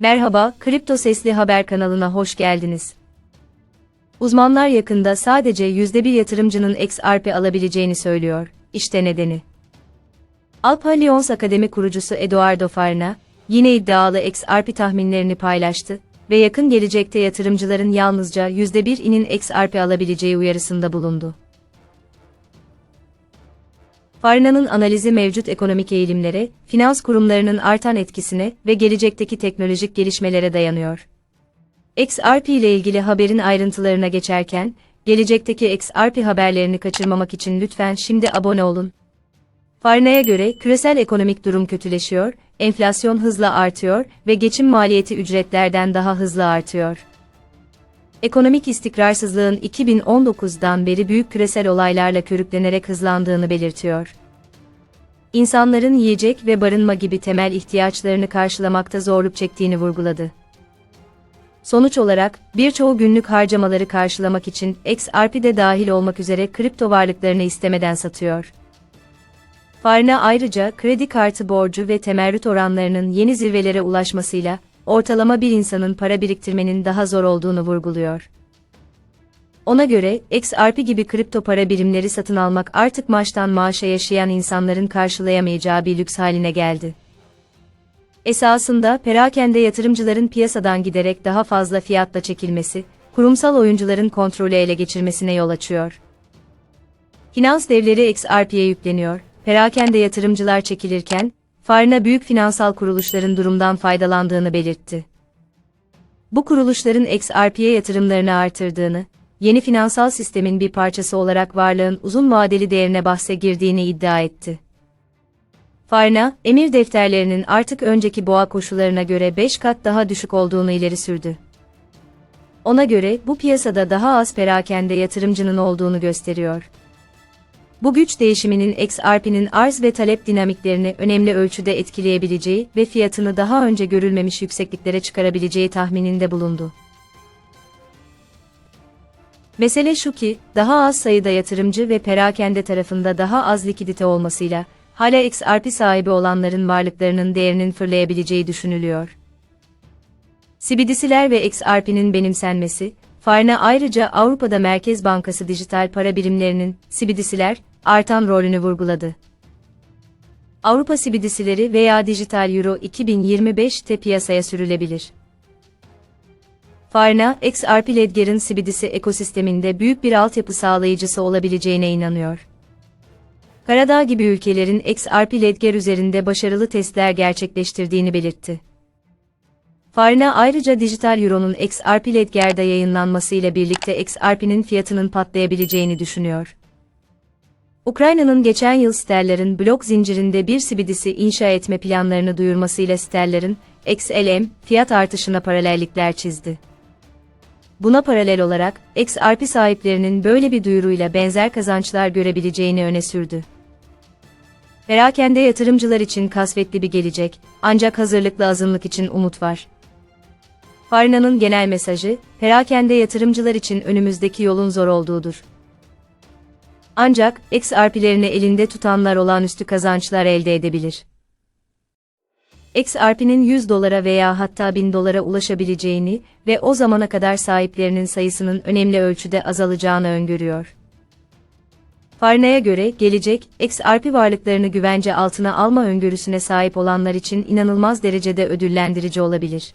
Merhaba, Kripto Sesli Haber kanalına hoş geldiniz. Uzmanlar yakında sadece %1 yatırımcının XRP alabileceğini söylüyor. İşte nedeni. Alpha Lyons Akademi kurucusu Eduardo Farna, yine iddialı XRP tahminlerini paylaştı ve yakın gelecekte yatırımcıların yalnızca %1 inin XRP alabileceği uyarısında bulundu. Farna'nın analizi mevcut ekonomik eğilimlere, finans kurumlarının artan etkisine ve gelecekteki teknolojik gelişmelere dayanıyor. XRP ile ilgili haberin ayrıntılarına geçerken, gelecekteki XRP haberlerini kaçırmamak için lütfen şimdi abone olun. Farna'ya göre küresel ekonomik durum kötüleşiyor, enflasyon hızla artıyor ve geçim maliyeti ücretlerden daha hızlı artıyor. Ekonomik istikrarsızlığın 2019'dan beri büyük küresel olaylarla körüklenerek hızlandığını belirtiyor. İnsanların yiyecek ve barınma gibi temel ihtiyaçlarını karşılamakta zorluk çektiğini vurguladı. Sonuç olarak, birçoğu günlük harcamaları karşılamak için XRP de dahil olmak üzere kripto varlıklarını istemeden satıyor. Farna ayrıca kredi kartı borcu ve temerrüt oranlarının yeni zirvelere ulaşmasıyla ortalama bir insanın para biriktirmenin daha zor olduğunu vurguluyor. Ona göre, XRP gibi kripto para birimleri satın almak artık maaştan maaşa yaşayan insanların karşılayamayacağı bir lüks haline geldi. Esasında perakende yatırımcıların piyasadan giderek daha fazla fiyatla çekilmesi, kurumsal oyuncuların kontrolü ele geçirmesine yol açıyor. Finans devleri XRP'ye yükleniyor, perakende yatırımcılar çekilirken, Farna büyük finansal kuruluşların durumdan faydalandığını belirtti. Bu kuruluşların XRP'ye yatırımlarını artırdığını, yeni finansal sistemin bir parçası olarak varlığın uzun vadeli değerine bahse girdiğini iddia etti. Farna, emir defterlerinin artık önceki boğa koşullarına göre 5 kat daha düşük olduğunu ileri sürdü. Ona göre bu piyasada daha az perakende yatırımcının olduğunu gösteriyor. Bu güç değişiminin XRP'nin arz ve talep dinamiklerini önemli ölçüde etkileyebileceği ve fiyatını daha önce görülmemiş yüksekliklere çıkarabileceği tahmininde bulundu. Mesele şu ki, daha az sayıda yatırımcı ve perakende tarafında daha az likidite olmasıyla, hala XRP sahibi olanların varlıklarının değerinin fırlayabileceği düşünülüyor. CBDC'ler ve XRP'nin benimsenmesi, Farna ayrıca Avrupa'da Merkez Bankası dijital para birimlerinin, CBDC'ler, artan rolünü vurguladı. Avrupa CBDC'leri veya dijital Euro 2025'te piyasaya sürülebilir. Farna, XRP Ledger'ın CBDC ekosisteminde büyük bir altyapı sağlayıcısı olabileceğine inanıyor. Karadağ gibi ülkelerin XRP Ledger üzerinde başarılı testler gerçekleştirdiğini belirtti. Farna ayrıca dijital Euro'nun XRP Ledger'da yayınlanmasıyla birlikte XRP'nin fiyatının patlayabileceğini düşünüyor. Ukrayna'nın geçen yıl sterlerin blok zincirinde bir CBDC inşa etme planlarını duyurmasıyla sterlerin XLM fiyat artışına paralellikler çizdi. Buna paralel olarak XRP sahiplerinin böyle bir duyuruyla benzer kazançlar görebileceğini öne sürdü. Perakende yatırımcılar için kasvetli bir gelecek, ancak hazırlıklı azınlık için umut var. Farna'nın genel mesajı, perakende yatırımcılar için önümüzdeki yolun zor olduğudur. Ancak, XRP'lerini elinde tutanlar olağanüstü kazançlar elde edebilir. XRP'nin 100 dolara veya hatta 1000 dolara ulaşabileceğini ve o zamana kadar sahiplerinin sayısının önemli ölçüde azalacağını öngörüyor. Farna'ya göre gelecek, XRP varlıklarını güvence altına alma öngörüsüne sahip olanlar için inanılmaz derecede ödüllendirici olabilir.